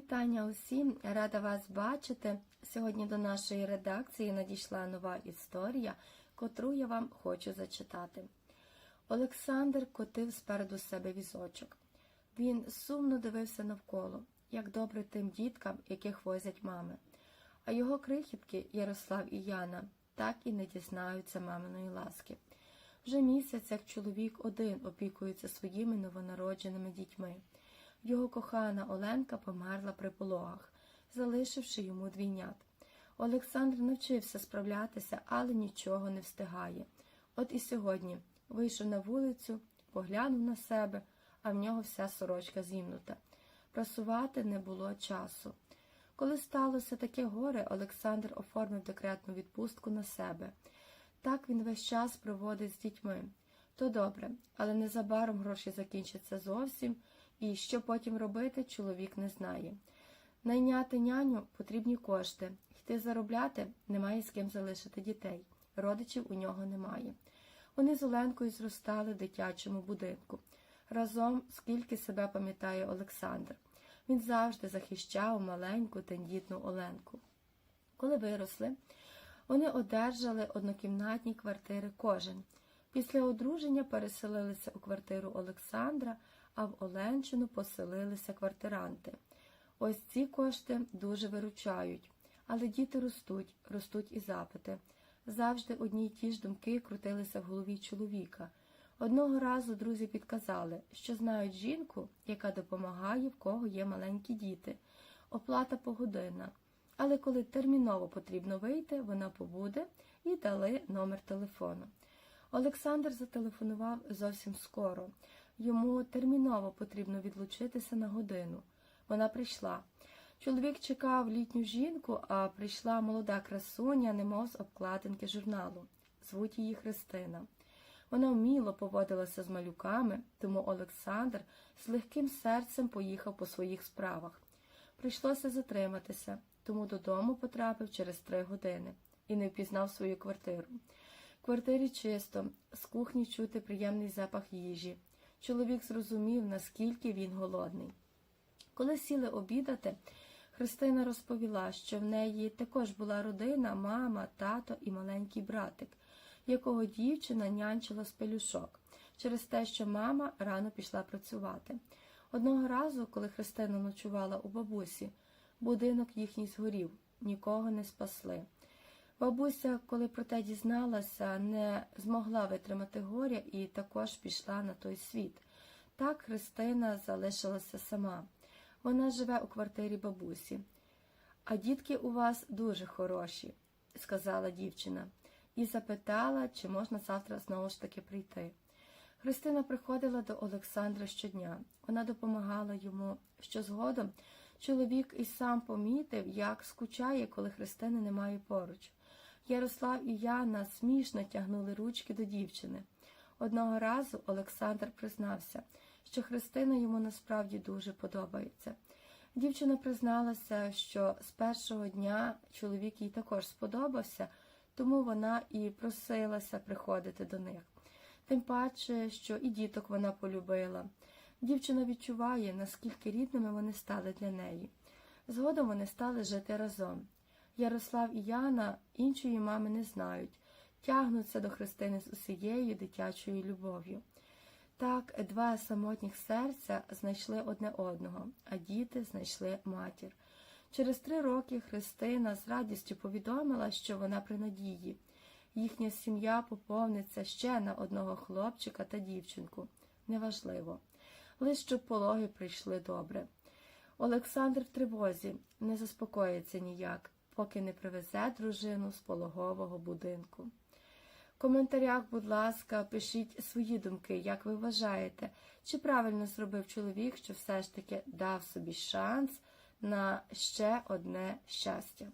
вітання усім! Рада вас бачити. Сьогодні до нашої редакції надійшла нова історія, котру я вам хочу зачитати. Олександр котив спереду себе візочок. Він сумно дивився навколо, як добре тим діткам, яких возять мами. А його крихітки Ярослав і Яна так і не дізнаються маминої ласки. Вже місяць, як чоловік один опікується своїми новонародженими дітьми. Його кохана Оленка померла при пологах, залишивши йому двійнят. Олександр навчився справлятися, але нічого не встигає. От і сьогодні вийшов на вулицю, поглянув на себе, а в нього вся сорочка зімнута. Прасувати не було часу. Коли сталося таке горе, Олександр оформив декретну відпустку на себе. Так він весь час проводить з дітьми. То добре, але незабаром гроші закінчаться зовсім, і що потім робити, чоловік не знає. Найняти няню потрібні кошти, йти заробляти немає з ким залишити дітей. Родичів у нього немає. Вони з Оленкою зростали в дитячому будинку. Разом, скільки себе пам'ятає Олександр. Він завжди захищав маленьку тендітну Оленку. Коли виросли, вони одержали однокімнатні квартири кожен. Після одруження переселилися у квартиру Олександра, а в Оленчину поселилися квартиранти. Ось ці кошти дуже виручають, але діти ростуть, ростуть і запити. Завжди одні й ті ж думки крутилися в голові чоловіка. Одного разу друзі підказали, що знають жінку, яка допомагає, в кого є маленькі діти, оплата погодинна. Але коли терміново потрібно вийти, вона побуде і дали номер телефону. Олександр зателефонував зовсім скоро. Йому терміново потрібно відлучитися на годину. Вона прийшла. Чоловік чекав літню жінку, а прийшла молода красуня, немов з обкладинки журналу. Звуть її Христина. Вона вміло поводилася з малюками, тому Олександр з легким серцем поїхав по своїх справах. Прийшлося затриматися, тому додому потрапив через три години і не впізнав свою квартиру. Квартирі чисто, з кухні чути приємний запах їжі. Чоловік зрозумів, наскільки він голодний. Коли сіли обідати, Христина розповіла, що в неї також була родина, мама, тато і маленький братик, якого дівчина нянчила з пелюшок, через те, що мама рано пішла працювати. Одного разу, коли Христина ночувала у бабусі, будинок їхній згорів, нікого не спасли. Бабуся, коли про те дізналася, не змогла витримати горя і також пішла на той світ. Так Христина залишилася сама. Вона живе у квартирі бабусі. А дітки у вас дуже хороші, сказала дівчина, і запитала, чи можна завтра знову ж таки прийти. Христина приходила до Олександра щодня. Вона допомагала йому, що згодом чоловік і сам помітив, як скучає, коли Христини немає поруч. Ярослав і Яна смішно тягнули ручки до дівчини. Одного разу Олександр признався, що Христина йому насправді дуже подобається. Дівчина призналася, що з першого дня чоловік їй також сподобався, тому вона і просилася приходити до них. Тим паче, що і діток вона полюбила. Дівчина відчуває, наскільки рідними вони стали для неї. Згодом вони стали жити разом. Ярослав і Яна іншої мами не знають, тягнуться до Христини з усією дитячою любов'ю. Так, два самотніх серця знайшли одне одного, а діти знайшли матір. Через три роки Христина з радістю повідомила, що вона при надії. Їхня сім'я поповниться ще на одного хлопчика та дівчинку. Неважливо. Лише щоб пологи прийшли добре. Олександр в тривозі не заспокоїться ніяк, поки не привезе дружину з пологового будинку. В коментарях, будь ласка, пишіть свої думки, як ви вважаєте, чи правильно зробив чоловік, що все ж таки дав собі шанс на ще одне щастя.